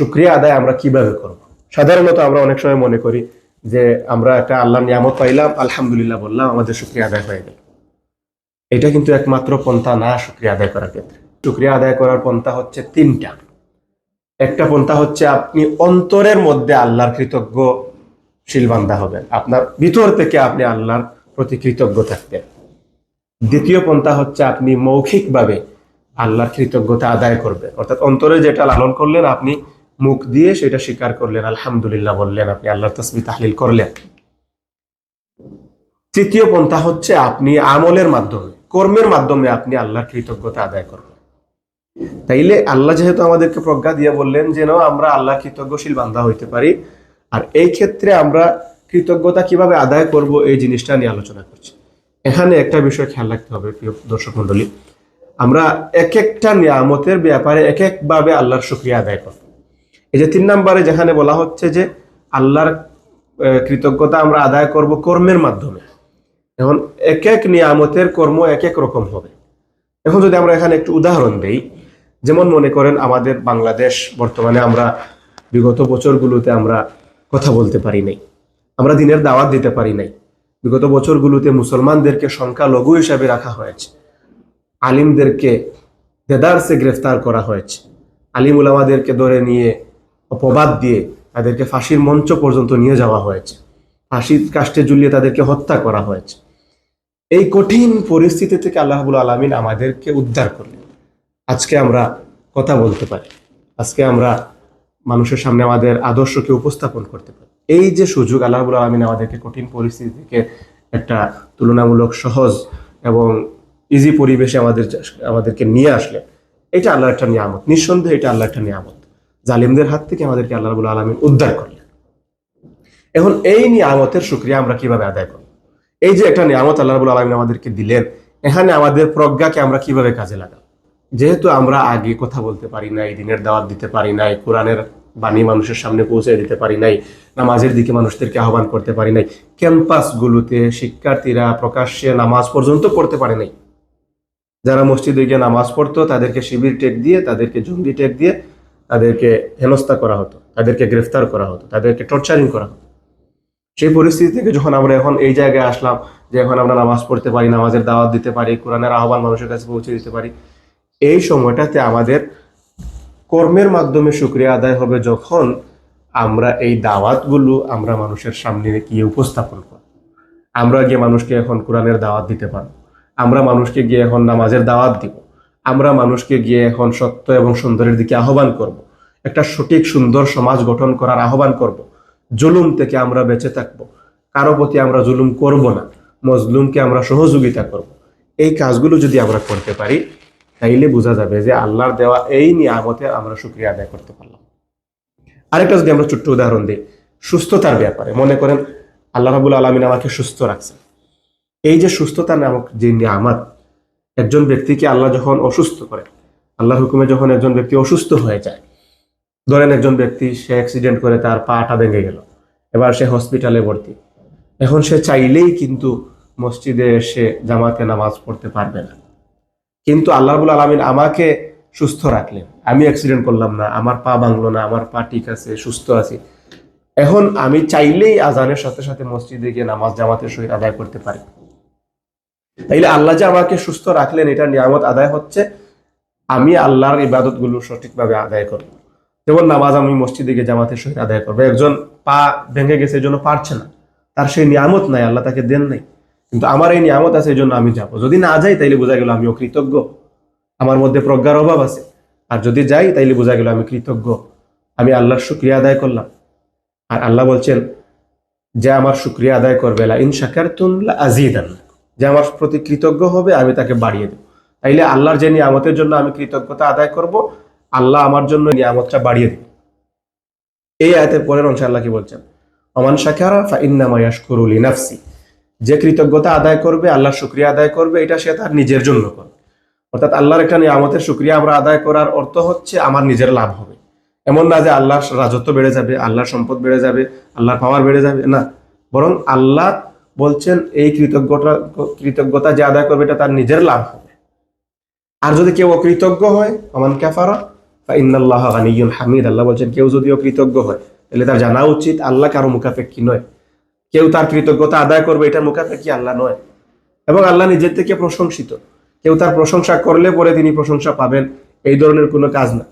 শুক্রিয়া আদায় আমরা কীভাবে করব? সাধারণত আমরা অনেক সময় মনে করি যে আমরা একটা আল্লাহ নিয়ামত পাইলাম, আলহামদুলিল্লাহ বললাম, আমাদের শুক্রিয়া আদায় হয়ে গেল। এটা কিন্তু একমাত্র পন্থা না শুক্রিয়া আদায় করার ক্ষেত্রে। শুক্রিয়া আদায় করার পন্থা হচ্ছে তিনটা। একটা পন্থা হচ্ছে আপনি অন্তরের মধ্যে আল্লাহর কৃতজ্ঞশীল বান্দা হবেন। আপনার ভিতর থেকে আপনি আল্লাহর প্রতি কৃতজ্ঞ থাকবেন। দ্বিতীয় পন্থা হচ্ছে আপনি মৌখিকভাবে আল্লাহর কৃতজ্ঞতা আদায় করবেন। অর্থাৎ অন্তরে যেটা লালন করলেন, আপনি মুখ দিয়ে সেটা স্বীকার করলেন, আলহামদুলিল্লাহ বললেন আপনি, আল্লাহর তসবি তাহলিল করলেন। তৃতীয় পন্থা হচ্ছে আপনি আমলের মাধ্যমে, কর্মের মাধ্যমে আপনি আল্লাহর কৃতজ্ঞতা আদায় করবেন। তাইলে আল্লাহ যেহেতু আমাদেরকে প্রজ্ঞা দিয়ে বললেন যেন আমরা আল্লাহ কৃতজ্ঞশীল বান্ধা হইতে পারি। আর এই ক্ষেত্রে আমরা কৃতজ্ঞতা কীভাবে আদায় করব এই জিনিসটা নিয়ে আলোচনা করছি। এখানে একটা বিষয় খেয়াল রাখতে হবে, প্রিয় দর্শক মন্ডলী আমরা এক একটা নিয়ামতের ব্যাপারে এক একভাবে আল্লাহর শুক্রিয়া আদায় করব। এই যে তিন নম্বরে যেখানে বলা হচ্ছে যে আল্লাহর কৃতজ্ঞতা আমরা আদায় করব কর্মের মাধ্যমে। এখন এক এক নিয়ামতের কর্ম এক এক রকম হবে। এখন যদি আমরা এখানে একটু উদাহরণ দেই, যেমন মনে করেন আমাদের বাংলাদেশ, বর্তমানে আমরা বিগত বছরগুলোতে আমরা কথা বলতে পারি নাই। আমরা দিনের দাওয়াত দিতে পারি নাই। বিগত বছরগুলোতে মুসলমানদেরকে সংখ্যালঘু হিসাবে রাখা হয়েছে। আলিমদেরকে দেদারসে গ্রেফতার করা হয়েছে। আলিম উলামাদেরকে ধরে নিয়ে অপবাদ দিয়ে তাদেরকে ফাঁসির মঞ্চ পর্যন্ত নিয়ে যাওয়া হয়েছে। ফাঁসির কাষ্টে ঝুলিয়ে তাদেরকে হত্যা করা হয়েছে। এই কঠিন পরিস্থিতি থেকে আল্লাহবুল আলমিন আমাদেরকে উদ্ধার করলেন। আজকে আমরা কথা বলতে পারি। আজকে আমরা মানুষের সামনে আমাদের আদর্শকে উপস্থাপন করতে পারি। এই যে সুযোগ আল্লাহবুল আলমিন আমাদেরকে কঠিন পরিস্থিতি থেকে একটা তুলনামূলক সহজ এবং ইজি পরিবেশে আমাদের, আমাদেরকে নিয়ে আসলেন, এটা আল্লাহর একটা নিয়ামত। নিঃসন্দেহে এটা আল্লাহর একটা নিয়ামত। জালিমদের হাত থেকে আমাদেরকে আল্লাহ রাবুল আলমিন উদ্ধার করলেন। এখন এই নিয়ামতের সুক্রিয়া আমরা কীভাবে আদায় করব? এই যে একটা নিয়ামত আল্লাহ রাবুল আলমিন আমাদেরকে দিলেন, এখানে আমাদের প্রজ্ঞাকে আমরা কীভাবে কাজে লাগাবো? যেহেতু আমরা আগে কথা বলতে পারি নাই, দিনের দাওয়াত দিতে পারি নাই, কোরআনের বাণী মানুষের সামনে পৌঁছে দিতে পারি নাই, নামাজের দিকে মানুষদেরকে আহ্বান করতে পারি নাই, ক্যাম্পাসগুলোতে শিক্ষার্থীরা প্রকাশ্যে নামাজ পর্যন্ত পড়তে পারে নাই। যারা মসজিদে গিয়ে নামাজ পড়তো, তাদেরকে শিবির টেক দিয়ে, তাদেরকে জঙ্গি টেক দিয়ে তাদেরকে হেনস্থা করা হতো, তাদেরকে গ্রেফতার করা হতো, তাদেরকে টর্চারিং করা হতো। সেই পরিস্থিতি থেকে যখন আমরা এখন এই জায়গায় আসলাম যে এখন আমরা নামাজ পড়তে পারি, নামাজের দাওয়াত দিতে পারি, কোরআনের আহ্বান মানুষের কাছে পৌঁছে দিতে পারি, এই সময়টাতে আমাদের কর্মের মাধ্যমে সুক্রিয়া আদায় হবে যখন আমরা এই দাওয়াতগুলো আমরা মানুষের সামনে গিয়ে উপস্থাপন করব। আমরা গিয়ে মানুষকে এখন কোরআনের দাওয়াত দিতে পারব। আমরা মানুষকে গিয়ে এখন নামাজের দাওয়াত দিব। আমরা মানুষকে গিয়ে এখন সত্য এবং সুন্দরের দিকে আহ্বান করব। একটা সঠিক, সুন্দর সমাজ গঠন করার আহ্বান করব। জুলুম থেকে আমরা বেঁচে থাকব কারও প্রতি আমরা জুলুম করব না মজলুমকে আমরা সহযোগিতা করব। এই কাজগুলো যদি আমরা করতে পারি, তাইলে বোঝা যাবে যে আল্লাহর দেওয়া এই নিয়ামতে আমরা সুক্রিয়া আদায় করতে পারলাম আরেকটা যদি আমরা ছোট্ট উদাহরণ দিই, সুস্থতার ব্যাপারে মনে করেন, আল্লাহ রাবুল আলমিন আমাকে সুস্থ রাখছেন এই যে সুস্থতা নামক যে নিয়ামত একজন ব্যক্তিকে আল্লাহ যখন অসুস্থ করে, আল্লাহর হুকুমে যখন একজন ব্যক্তি অসুস্থ হয়ে যায়, ধরেন একজন ব্যক্তি সে অ্যাক্সিডেন্ট করে তার পাটা ভেঙে গেল, এবার সে হসপিটালে ভর্তি। এখন সে চাইলেই কিন্তু মসজিদে এসে জামাতে নামাজ পড়তে পারবে না। কিন্তু আল্লাহ রাবুল আলমিন আমাকে সুস্থ রাখলেন। আমি অ্যাক্সিডেন্ট করলাম না, আমার পা ভাঙলো না, আমার পা ঠিক আছে, সুস্থ আছি। এখন আমি চাইলেই আজানের সাথে সাথে মসজিদে গিয়ে নামাজ জামাতের সহিত আদায় করতে পারি। তাইলে আল্লাহ যে আমাকে সুস্থ রাখলেন, এটা নিয়ামত আদায় হচ্ছে। আমি আল্লাহর ইবাদতগুলো সঠিকভাবে আদায় করব। যেমন নামাজ আমি মসজিদে গিয়ে জামাতের সহিত আদায় করব। একজন পা ভেঙে গেছে, এই জন্য পারছে না। তার সেই নিয়ামত নাই, আল্লাহ তাকে দেন নাই। কিন্তু আমার এই নিয়ামত আছে, এই জন্য আমি যাব। যদি না যাই, তাইলে বোঝা গেল আমি অকৃতজ্ঞ আমার মধ্যে প্রজ্ঞার অভাব আছে। আর যদি যাই, তাইলে বোঝা গেল আমি কৃতজ্ঞ। আমি আল্লাহর শুক্রিয়া আদায় করলাম। আর আল্লাহ বলছেন, যে আমার শুক্রিয়া আদায় করবে, লা ইন আজিদান যে আমার প্রতি কৃতজ্ঞ হবে, আমি তাকে বাড়িয়ে দেব। তাইলে আল্লাহর যে নিয়ামতের জন্য আমি কৃতজ্ঞতা আদায় করব, আল্লাহ আমার জন্য নিয়ামতটা বাড়িয়ে দেবে। এই আয়াতের পরের অংশে আল্লাহ কি বলছেন? অমান শাকারা ফা ইন্নামা ইয়াশকুরু লিনাফসি। যে কৃতজ্ঞতা আদায় করবে, আল্লাহর শুক্রিয়া আদায় করবে, এটা সে তার নিজের জন্য করবে। অর্থাৎ আল্লাহর একটা নিয়ামতের শুক্রিয়া আমরা আদায় করার অর্থ হচ্ছে আমার নিজের লাভ হবে। এমন না যে আল্লাহর রাজত্ব বেড়ে যাবে, আল্লাহর সম্পদ বেড়ে যাবে, আল্লাহর পাওয়ার বেড়ে যাবে, না। বরং আল্লাহ বলছেন, এই কৃতজ্ঞতা কৃতজ্ঞতা যে আদায় করবে এটা তার নিজের লাভ হবে। আর যদি কেউ অকৃতজ্ঞ হয়, অমান ক্যাফারা ইন্নাল্লাহ গানিয়ুন হামিদ। আল্লাহ বলছেন, কেউ যদিও কৃতজ্ঞ হয়, তাহলে তার জানা উচিত আল্লাহ কারও মুখাপেক্ষী নয়। কেউ তার কৃতজ্ঞতা আদায় করবে, এটার মুখাপেক্ষী আল্লাহ নয়। এবং আল্লাহ নিজের থেকে প্রশংসিত। কেউ তার প্রশংসা করলে পরে তিনি প্রশংসা পাবেন, এই ধরনের কোনো কাজ না।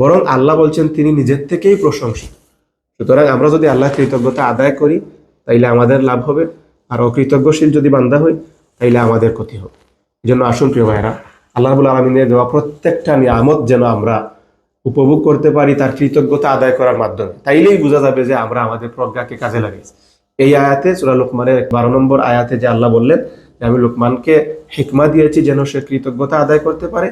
বরং আল্লাহ বলছেন, তিনি নিজের থেকেই প্রশংসিত। সুতরাং আমরা যদি আল্লাহ কৃতজ্ঞতা আদায় করি, তাইলে আমাদের লাভ হবে। আর অকৃতজ্ঞশীল যদি বান্দা হই তাইলে আমাদের ক্ষতি হোক এই জন্য আসুন প্রিয় ভাইরা আল্লাহ রাবুল আলমিনের দেওয়া প্রত্যেকটা নিয়ামত যেন আমরা উপভোগ করতে পারি, তার কৃতজ্ঞতা আদায় করার মাধ্যমে। তাইলেই বোঝা যাবে যে আমরা আমাদের প্রজ্ঞাকে কাজে লাগাইছি এই আয়াতে, সুরা লোকমানের বারো নম্বর আয়াতে যে আল্লাহ বললেন যে, আমি লোকমানকে হিকমা দিয়েছি যেন সে কৃতজ্ঞতা আদায় করতে পারে।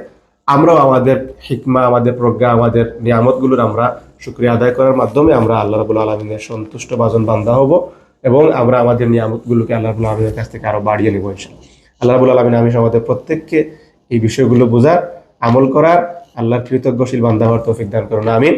আমরাও আমাদের হিকমা, আমাদের প্রজ্ঞা, আমাদের নিয়ামতগুলোর আমরা শুক্রিয়া আদায় করার মাধ্যমে আমরা আল্লাহ রাবুল আলমিনের সন্তুষ্ট বাজন বান্ধা হব। এবং আমরা আমাদের নিয়ামতগুলোকে আল্লাহ রাবুল আলমিনের কাছ থেকে আরও বাড়িয়ে নেব ইনশাল্লাহ আল্লাহ আলমিন আমি আমাদের প্রত্যেককে এই বিষয়গুলো বোঝার, আমল করার, আল্লাহর কৃতজ্ঞশীল বান্ধা হওয়ার তৌফিক দান করুন, আমিন।